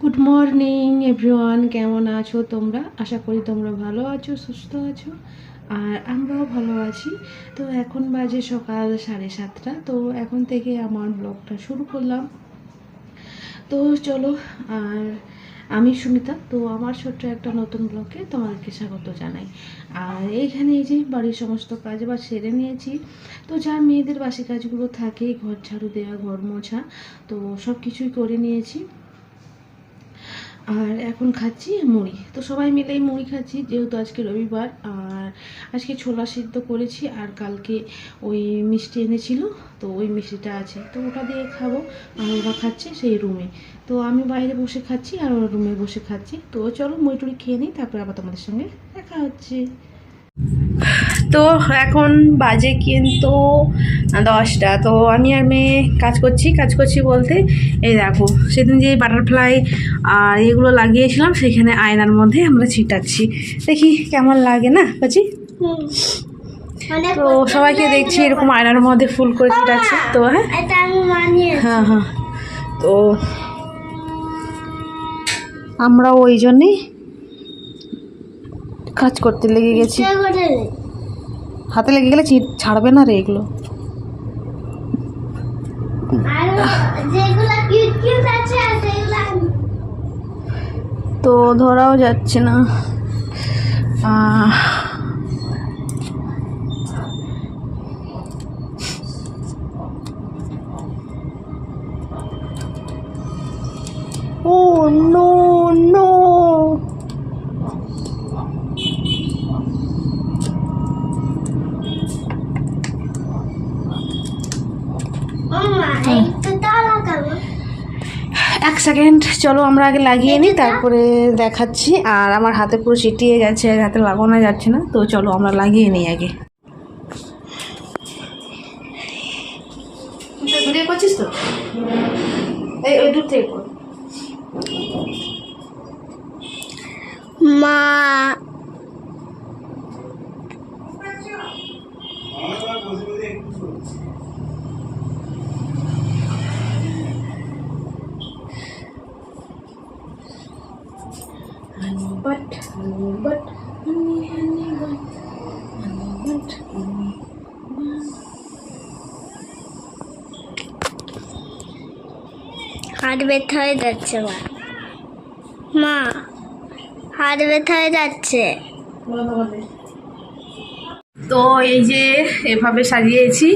Good morning everyone কেমন আছো তোমরা? আশা করি তোমরা ভালো আছো, সুস্থ আছো, আর আমরাও ভালো আছি। তো এখন বাজে সকাল সাড়ে সাতটা। তো এখন থেকে আমার ব্লগটা শুরু করলাম। তো চলো, আর আমি সুমিতা তো আমার ছোট্ট একটা নতুন ব্লগে তোমাদেরকে স্বাগত জানাই। আর এইখানে এই যে বাড়ির সমস্ত কাজ বা সেরে নিয়েছি। তো যা মেয়েদের বাসি কাজগুলো থাকে, ঘর ঝাড়ু দেওয়া ঘর মোছা, তো সব কিছুই করে নিয়েছি। আর এখন খাচ্ছি মুড়ি। তো সবাই মিলেই মুড়ি খাচ্ছি, যেহেতু আজকে রবিবার, আর আজকে ছোলা সিদ্ধ করেছি, আর কালকে ওই মিষ্টি এনেছিল, তো ওই মিষ্টিটা আছে। তো ওটা দিয়ে খাব, আর ওরা খাচ্ছে সেই রুমে। তো আমি বাইরে বসে খাচ্ছি, আর ওরা রুমে বসে খাচ্ছি। তো চলো মুড়ি টুড়ি খেয়ে নিই, তারপরে আবার তোমাদের সঙ্গে দেখা হচ্ছে। তো এখন বাজে কিন্তু দশটা। তো আমি আর মেয়ে কাজ করছি কাজ করছি বলতে এই দেখো, সেদিন যে বাটারফ্লাই আর এগুলো লাগিয়েছিলাম, সেখানে আয়নার মধ্যে আমরা ছিটাচ্ছি। দেখি কেমন লাগে না বাজি তো সবাইকে দেখছি এরকম আয়নার মধ্যে ফুল করে ছিটাচ্ছি। তো হ্যাঁ? হ্যাঁ হ্যাঁ। তো আমরা ওই জন্যেই কাজ করতে লেগে গেছি। হাতে লেগে গেলে ছাড়বে না রে এগুলো। তো ধরাও যাচ্ছে না। এক সেকেন্ড চলো আমরা আগে লাগিয়ে নিই তারপরে দেখাচ্ছি। আর আমার হাতে পুরো চিটিয়ে গেছে হাতে লাগানো যাচ্ছে না তো চলো আমরা লাগিয়ে নিই আগে। করছিস তো? এই ওই দূর থেকে মা হাত ব্যথা হয়ে যাচ্ছে, মা। মা হাত ব্যথা হয়ে যাচ্ছে। তো এই যে এভাবে সাজিয়েছি,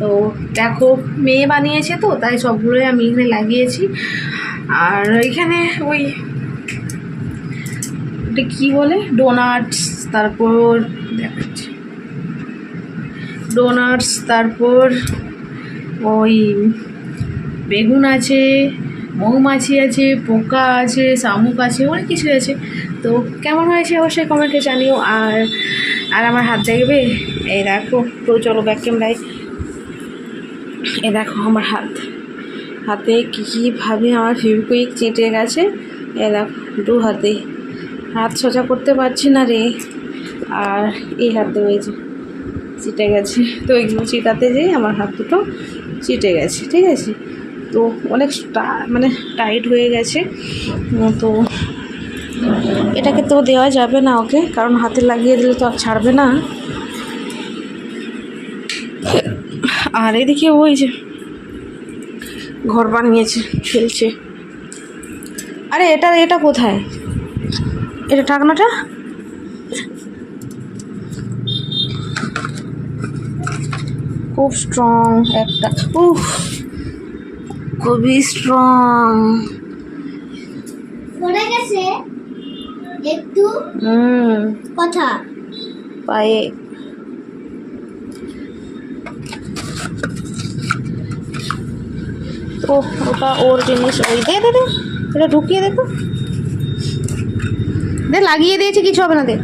তো দেখো মেয়ে বানিয়েছে তো, তাই সবগুলোই আমি এখানে লাগিয়েছি। আর এখানে ওই এটা কী বলে? ডোনাটস তারপর দেখাচ্ছি। ডোনাটস তারপর ওই বেগুন আছে মৌমাছি আছে, পোকা আছে, শামুক আছে, অনেক কিছু আছে। তো কেমন হয়েছে অবশ্যই কমেন্টে জানিও। আর আর আমার হাত দেখবে? এই দেখো, তো চলো ব্যাক ক্যামেরায় এ। দেখো আমার হাত। হাতে কী কীভাবে আমার ফেভিকুইক চেটে গেছে, এ দেখো, দু হাতে। হাত সোজা করতে পারছি না রে। আর এই হাতে হয়েছে চিটে গেছে। তো এগুলো চিটাতে যেয়ে আমার হাত দুটো চিটে গেছে, ঠিক আছে? তো অনেক মানে টাইট হয়ে গেছে। তো এটাকে তো দেওয়া যাবে না ওকে, কারণ হাতে লাগিয়ে দিলে তো আর ছাড়বে না। আর এদিকে ওই যে ঘর বানিয়েছে, খেলছে। আরে এটা এটা কোথায়? এটা ঢাকনাটা? খুব স্ট্রং একটা, উফ। খুবই স্ট্রং পড়ে গেছে? একটু হুম। কথা। পায়ে। ও ওটা ওর জিনিস। ওই দে দে দে। এটা ঢুকিয়ে দেখো। দে লাগিয়ে দিয়েছি কিছু হবে না দে।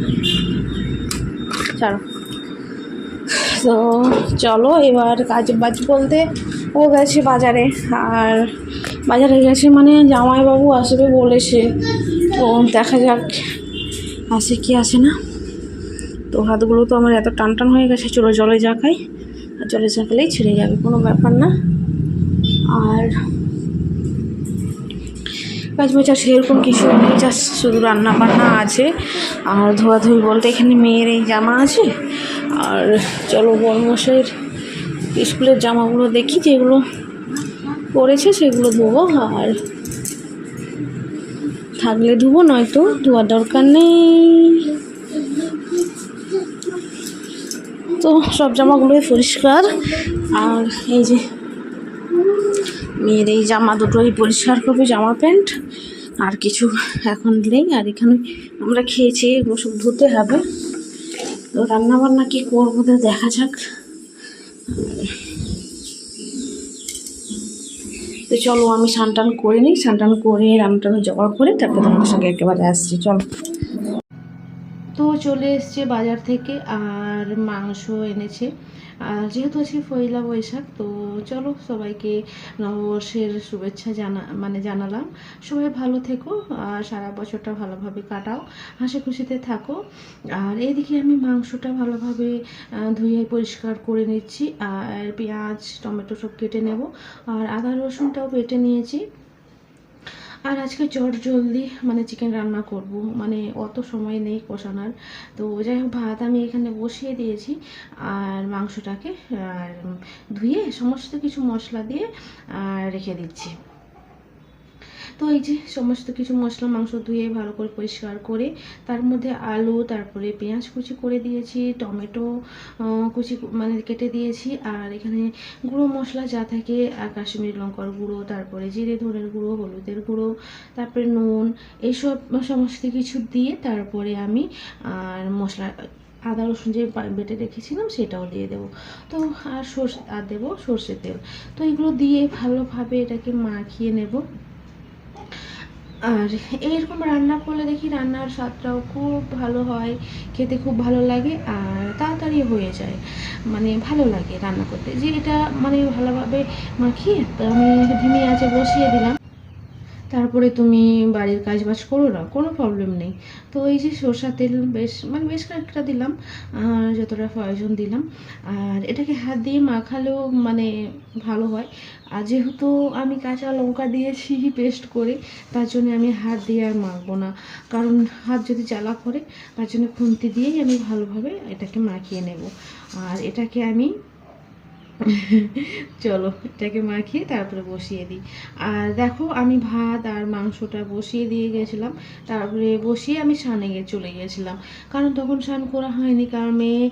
ছাড়ো। তো চলো এবার কাজ বাজ বলতে ও গেছে বাজারে, আর বাজারে গেছে মানে জামাইবাবু আসবে বলেছে। তো দেখা যাক আসে কি আসে না? তো হাতগুলো তো আমার এত টান টান হয়ে গেছে, চলো জলে জাকাই, আর জলে জাকালেই ছেড়ে যাবে, কোনো ব্যাপার না। আর কাজ বাজ সেরকম কিছু নেই, জাস্ট শুধু রান্না বান্না আছে। আর ধোয়াধুয়ি বলতে এখানে মেয়ের এই জামা আছে। আর চলো বর্মশের স্কুলের জামাগুলো দেখি, যেগুলো পরেছে সেগুলো ধোবো আর থাকলে ধুবো, নয়তো ধোয়ার দরকার নেই। তো সব জামাগুলোই পরিষ্কার। আর এই যে মেয়ের এই জামা দুটোই পরিষ্কার করবে, জামা প্যান্ট। আর কিছু এখন নেই, আর এখানে আমরা খেয়েছি, এগুলো সব ধুতে হবে। তো রান্না বান্না কি করব দেখা যাক। তো চলো আমি সান টান করে নিই, স্নান টান করে রামটান জোগাড় করে তারপরে তোমাদের সঙ্গে একেবারে আসছি, চলো। তো চলে এসছে বাজার থেকে আর মাংস এনেছে। আর যেহেতু আজকে পয়লা বৈশাখ, তো চলো সবাইকে নববর্ষের শুভেচ্ছা জানা মানে জানালাম। সবাই ভালো থেকো আর সারা বছরটা ভালোভাবে কাটাও। হাসি খুশিতে থাকো। আর এইদিকে আমি মাংসটা ভালোভাবে ধুয়ে পরিষ্কার করে নিচ্ছি। আর পেঁয়াজ, টমেটো সব কেটে নেব। আর আদা রসুনটাও বেটে নিয়েছি। আর আজকে চট জলদি মানে চিকেন রান্না করব। মানে অত সময় নেই কষানোর। তো যাই হোক ভাত আমি এখানে বসিয়ে দিয়েছি। আর মাংসটাকে, আর ধুয়ে সমস্ত কিছু মশলা দিয়ে রেখে দিচ্ছি। তো এই যে সমস্ত কিছু মশলা, মাংস ধুয়ে ভালো করে পরিষ্কার করে তার মধ্যে আলু, তারপরে পেঁয়াজ কুচি করে দিয়েছি, টমেটো কুচি মানে কেটে দিয়েছি আর এখানে গুঁড়ো মশলা যা থাকে, আর কাশ্মীরি লঙ্কার গুঁড়ো, তারপরে জিরে, ধনের গুঁড়ো, হলুদের গুঁড়ো, তারপরে নুন, এইসব সমস্ত কিছু দিয়ে তারপরে আমি আর মশলা, আদা, রসুন যে বেটে রেখেছিলাম সেটাও দিয়ে দেবো। তো আর সর্ষে আর দেবো সর্ষে তেল। তো এগুলো দিয়ে ভালোভাবে এটাকে মাখিয়ে নেব। আর এইরকম রান্না করলে দেখি রান্নার স্বাদটাও খুব ভালো হয়, খেতে খুব ভালো লাগে আর তাড়াতাড়ি হয়ে যায়। মানে ভালো লাগে রান্না করতে। যে এটা মানে ভালোভাবে মাখিয়ে আমি ধিমে আছে বসিয়ে দিলাম। তারপরে তুমি বাড়ির কাজ বাজ করো না, কোনো প্রবলেম নেই। তো এই যে সরষা তেল বেশ মানে বেশ কয়েকটা দিলাম, আর যতটা প্রয়োজন দিলাম। আর এটাকে হাত দিয়ে মাখালেও মানে ভালো হয়। আর যেহেতু আমি কাঁচা লঙ্কা দিয়েছি পেস্ট করে, তার জন্য আমি হাত দিয়ে আর মাখবো না। কারণ হাত যদি জ্বালা করে, তার জন্য খুন্তি দিয়েই আমি ভালোভাবে এটাকে মাখিয়ে নেব। আর এটাকে আমি চলো, এটাকে মাখিয়ে তারপরে বসিয়ে দিই। আর দেখো, আমি ভাত আর মাংসটা বসিয়ে দিয়ে গেছিলাম। তারপরে বসিয়ে আমি স্নানে গিয়ে চলে গিয়েছিলাম। কারণ তখন স্নান করা হয়নি, কারণ মেয়ে,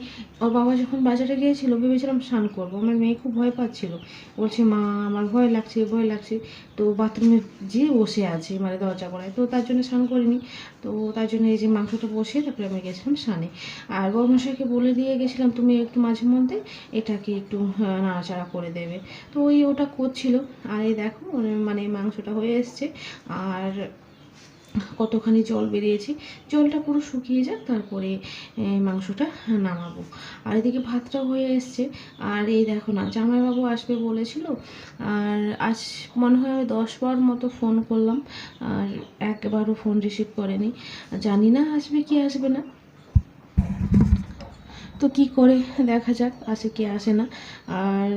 ওর বাবা যখন বাজারে গিয়েছিল, ভেবেছিলাম স্নান করব। আমার মেয়ে খুব ভয় পাচ্ছিল। বলছে, মা, আমার ভয় লাগছে ভয় লাগছে। তো বাথরুমে যেয়ে বসে আছে মানে দরজা করায়। তো তার জন্য স্নান করিনি। তো তার জন্য এই যে মাংসটা বসিয়ে তারপরে আমি গেছিলাম স্নানে। আর গরমশাইকে বলে দিয়ে গেছিলাম, তুমি একটু মাঝে মধ্যে এটাকে একটু নাড়াচাড়া করে দেবে। তো ওই ওটা করছিল। আর এই দেখো মানে মাংসটা হয়ে এসছে। আর কতখানি জল বেরিয়েছে, জলটা পুরো শুকিয়ে যাক, তারপরে মাংসটা নামাবো। আর এদিকে ভাতটাও হয়ে এসছে। আর এই দেখো না, জামাইবাবু আসবে বলেছিল। আর আজ মনে হয় আমি দশ বার মতো ফোন করলাম। আর একবারও ফোন রিসিভ করেনি। জানি না আসবে কি আসবে না। তো কি করে? দেখা যাক আসে কি, আসে না। আর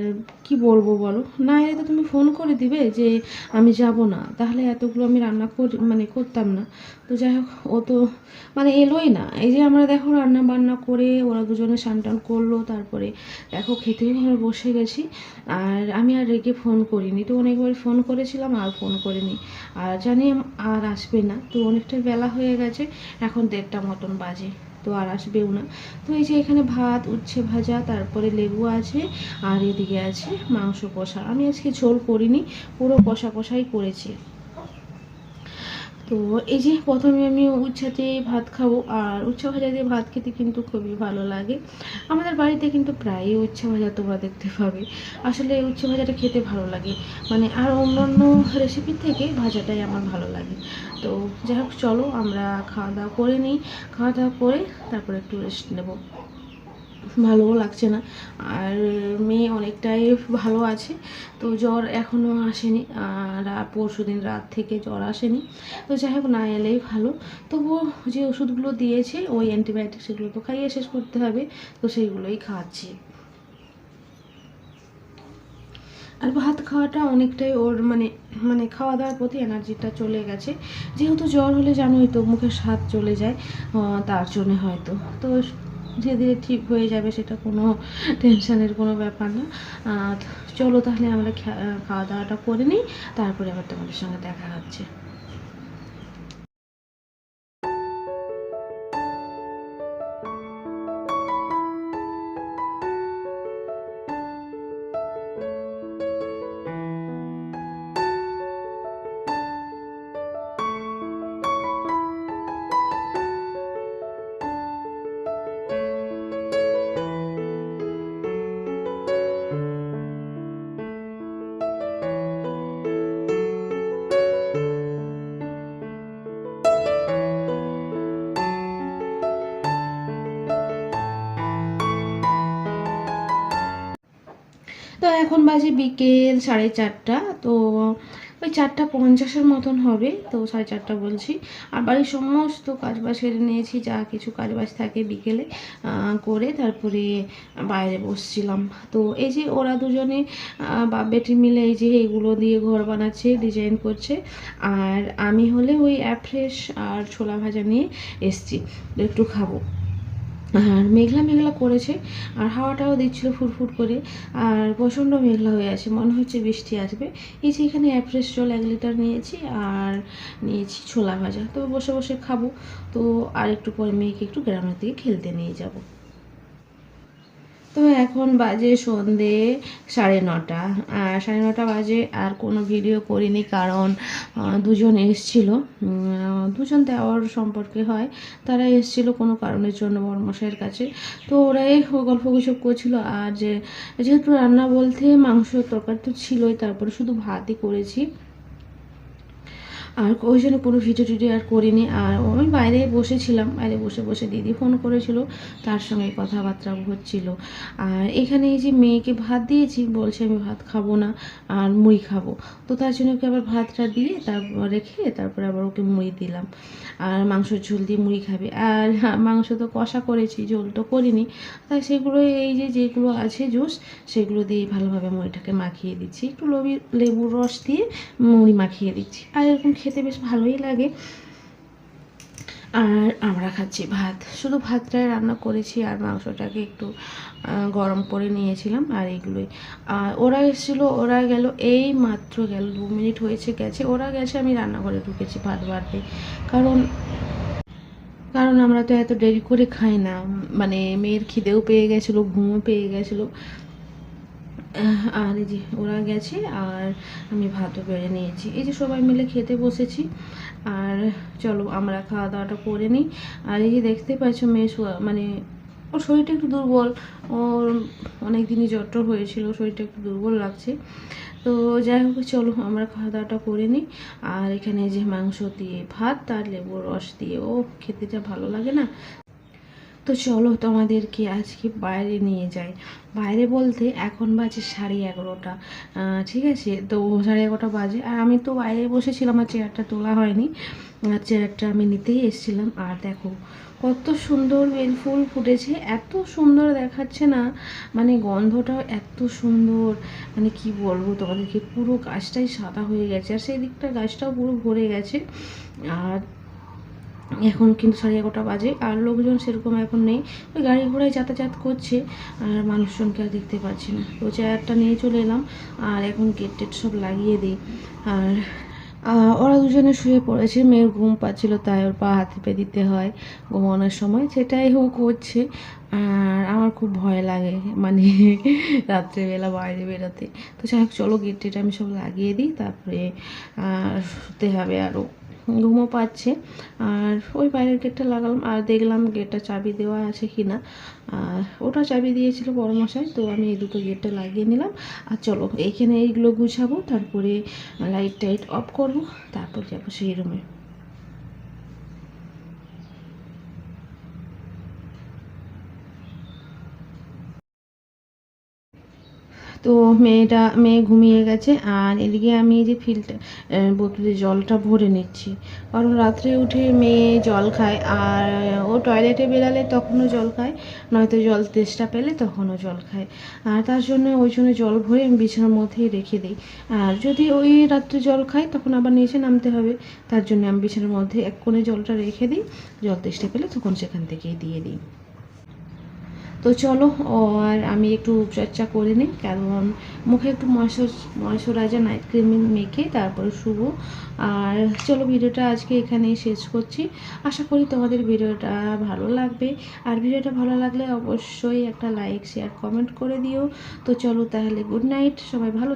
কি বলব বলো? না এলে তো তুমি ফোন করে দিবে যে আমি যাব না। তাহলে এতগুলো আমি রান্না করি মানে করতাম না। তো যাই হোক, ও তো মানে এলোই না। এই যে আমরা দেখো রান্না বান্না করে ওরা দুজনে টান করল, তারপরে দেখো খেতেও আমরা বসে গেছি। আর আমি আর রেগে ফোন করিনি। তো অনেকবার ফোন করেছিলাম, আর ফোন করিনি। আর জানি আর আসবে না। তো অনেকটা বেলা হয়ে গেছে, এখন দেড়টা মতন বাজে। তো আর আসবেও না। তো এই যে এখানে ভাত, উচ্ছে ভাজা, তারপরে লেবু আছে, আর এদিকে আছে মাংস কষা। আমি আজকে ঝোল করিনি, পুরো কষা কষাই করেছি। তো এই যে প্রথমে আমি উচ্ছা দিয়ে ভাত খাব আর উচ্ছা ভাজা দিয়ে ভাত খেতে কিন্তু খুবই ভালো লাগে। আমাদের বাড়িতে কিন্তু প্রায়ই উচ্ছা ভাজা তোমরা দেখতে পাবে। আসলে এই উচ্ছে ভাজাটা খেতে ভালো লাগে। মানে আর অন্যান্য রেসিপির থেকে ভাজাটাই আমার ভালো লাগে। তো যাই হোক, চলো আমরা খাওয়া দাওয়া করে নিই। খাওয়া দাওয়া করে তারপরে একটু রেস্ট নেব। ভালোও লাগছে না। আর মেয়ে অনেকটাই ভালো আছে। তো জ্বর এখনও আসেনি, আর পরশু দিন রাত থেকে জ্বর আসেনি। তো যাই হোক, না এলেই ভালো। তবুও যে ওষুধগুলো দিয়েছে, ওই অ্যান্টিবায়োটিক সেগুলো তো খাইয়ে শেষ করতে হবে। তো সেইগুলোই খাচ্ছি। আর ভাত খাওয়াটা অনেকটাই ওর মানে মানে খাওয়া দাওয়ার প্রতি এনার্জিটা চলে গেছে। যেহেতু জ্বর হলে জানোই তো মুখে স্বাদ চলে যায় তার জন্য হয়তো। তো ধীরে ধীরে ঠিক হয়ে যাবে সেটা কোনো টেনশানের কোনো ব্যাপার না। চলো তাহলে আমরা খাওয়া দাওয়াটা করে নিই, তারপরে আবার তোমাদের সঙ্গে দেখা হচ্ছে। বাজে বিকেল সাড়ে চারটা, তো ওই চারটা পঞ্চাশের মতন হবে, তো সাড়ে চারটা বলছি। আর বাড়ির সমস্ত কাজবাজ সেরে নিয়েছি, যা কিছু কাজবাজ থাকে বিকেলে করে তারপরে বাইরে বসছিলাম। তো এই যে ওরা দুজনে বাপ বেটি মিলে এই যে এইগুলো দিয়ে ঘর বানাচ্ছে, ডিজাইন করছে, আর আমি হলে ওই অ্যাফ্রেশ আর ছোলা ভাজা নিয়ে এসছি, একটু খাব। আর মেঘলা মেঘলা করেছে, আর হাওয়াটাও দিচ্ছিল ফুরফুর করে, আর প্রচণ্ড মেঘলা হয়ে আছে, মনে হচ্ছে বৃষ্টি আসবে। এই যে এখানে অ্যাপ্রেস জল এক লিটার নিয়েছি, আর নিয়েছি ছোলা ভাজা। তো বসে বসে খাব, তো আর একটু পরে মেয়েকে একটু গ্রামের দিকে খেলতে নিয়ে যাব। তো এখন বাজে সন্ধে সাড়ে নটা। সাড়ে নটা বাজে আর কোনো ভিডিও করিনি কারণ দুজন এসছিল। দুজন দেওয়ার সম্পর্কে হয়। তারা এসছিল কোনো কারণের জন্য বড়মশাইয়ের কাছে। তো ওরাই গল্প গুজব করছিল। আর যে, যেহেতু রান্না বলতে মাংস তরকারি তো ছিলই, তারপরে শুধু ভাতই করেছি। আর ওই জন্য কোনো ভিডিও টিডিও আর করিনি। আর আমি বাইরে বসেছিলাম, বাইরে বসে বসে দিদি ফোন করেছিল, তার সঙ্গে কথাবার্তা হচ্ছিল। আর এখানে এই যে মেয়েকে ভাত দিয়েছি, বলছে আমি ভাত খাব না, আর মুড়ি খাব। তো তার জন্য ওকে আবার ভাতটা দিয়ে তারপর রেখে তারপরে আবার ওকে মুড়ি দিলাম। আর মাংসের ঝোল দিয়ে মুড়ি খাবে। আর মাংস তো কষা করেছি, ঝোল তো করিনি। তাই সেগুলো এই যে যেগুলো আছে জুস, সেগুলো দিয়ে ভালোভাবে মুড়িটাকে মাখিয়ে দিচ্ছি। একটু লবি লেবুর রস দিয়ে মুড়ি মাখিয়ে দিচ্ছি। আর এরকম খেতে বেশ ভালোই লাগে। আর আমরা খাচ্ছি ভাত। শুধু ভাতটাই রান্না করেছি আর মাংসটাকে একটু গরম করে নিয়েছিলাম আর এগুলোই। আর ওরা এসেছিল, ওরা গেল এই মাত্র গেল, দু মিনিট হয়েছে গেছে। ওরা গেছে, আমি রান্নাঘরে ঢুকেছি ভাত বাড়তে। কারণ কারণ আমরা তো এত দেরি করে খাই না। মানে মেয়ের খিদেও পেয়ে গেছিল, ঘুমও পেয়ে গেছিল। আর এই যে ওরা গেছে আর আমি ভাতও বেড়ে নিয়েছি। এই যে সবাই মিলে খেতে বসেছি। আর চলো আমরা খাওয়া দাওয়াটা করে নিই। আর এই যে দেখতে পাচ্ছ মেয়ে মানে ওর শরীরটা একটু দুর্বল। ওর অনেক দিনই জ্বর টর হয়েছিল, শরীরটা একটু দুর্বল লাগছে। তো যাই হোক, চলো আমরা খাওয়া দাওয়াটা করে নিই। আর এখানে যে মাংস দিয়ে ভাত আর লেবুর রস দিয়ে ও খেতে যা ভালো লাগে না। তো চলো তোমাদেরকে আজকে বাইরে নিয়ে যাই। বাইরে বলতে এখন বাজে সাড়ে এগারোটা। ঠিক আছে? তো সাড়ে এগারোটা বাজে। আর আমি তো বাইরে বসেছিলাম আর চেয়ারটা তোলা হয়নি। আর চেয়ারটা আমি নিতেই এসেছিলাম। আর দেখো, কত সুন্দর বেল ফুল ফুটেছে। এত সুন্দর দেখাচ্ছে না। মানে গন্ধটাও এত সুন্দর। মানে কি বলব তোমাদেরকে? পুরো গাছটাই সাদা হয়ে গেছে। আর সেই দিকটা গাছটাও পুরো ভরে গেছে। আর এখন কিন্তু সাড়ে এগারোটা বাজে, আর লোকজন সেরকম এখন নেই। ওই গাড়ি ঘোড়ায় যাতায়াত করছে, আর মানুষজনকে আর দেখতে পাচ্ছি না। তো চেয়ারটা নিয়ে চলে এলাম, আর এখন গেট টেট সব লাগিয়ে দিই। আর ওরা দুজনে শুয়ে পড়েছে, মেয়ের ঘুম পাচ্ছিল, তাই ওর পা হাতে পে দিতে হয় ঘুমানোর সময়। সেটাই হোক হচ্ছে আর আমার খুব ভয় লাগে মানে রাত্রেবেলা বাইরে বেরোতে। তো যাই হোক, চলো গেট টেট আমি সব লাগিয়ে দিই, তারপরে শুতে হবে আরও ঘুমও পাচ্ছে। আর ওই বাইরের গেটটা লাগালাম, আর দেখলাম গেটটা চাবি দেওয়া আছে কি না আর ওটা চাবি দিয়েছিল মশাই তো আমি এই দুটো গেটটা লাগিয়ে নিলাম। আর চলো এইখানে এইগুলো গুছাবো, তারপরে লাইট টাইট অফ করব, তারপর যাব সেই রুমে তো মেয়েটা, মেয়ে ঘুমিয়ে গেছে আর এদিকে আমি এই যে ফিল্টার বোতলে জলটা ভরে নিচ্ছি। কারণ রাত্রে উঠে মেয়ে জল খায় আর ও টয়লেটে বেরালে তখনও জল খায়, নয়তো জল তেষ্টা পেলে তখনও জল খায়। আর তার জন্য ওই জন্য জল ভরে আমি বিছানার মধ্যেই রেখে দিই। আর যদি ওই রাত্রে জল খায় তখন আবার নিচে নামতে হবে। তার জন্য আমি বিছানার মধ্যে এক কোণে জলটা রেখে দিই, জল তেষ্টা পেলে তখন সেখান থেকেই দিয়ে দিই। তো চলো, আর আমি একটু চর্চা করে নিই, কারণ মুখে একটু ময়শ্চার ময়শ্চারাইজার নাইট ক্রিম মেখে তারপরে শুভ আর চলো, ভিডিওটা আজকে এখানেই শেষ করছি। আশা করি তোমাদের ভিডিওটা ভালো লাগবে। আর ভিডিওটা ভালো লাগলে অবশ্যই একটা লাইক শেয়ার কমেন্ট করে দিও। তো চলো তাহলে গুড নাইট সবাই ভালো।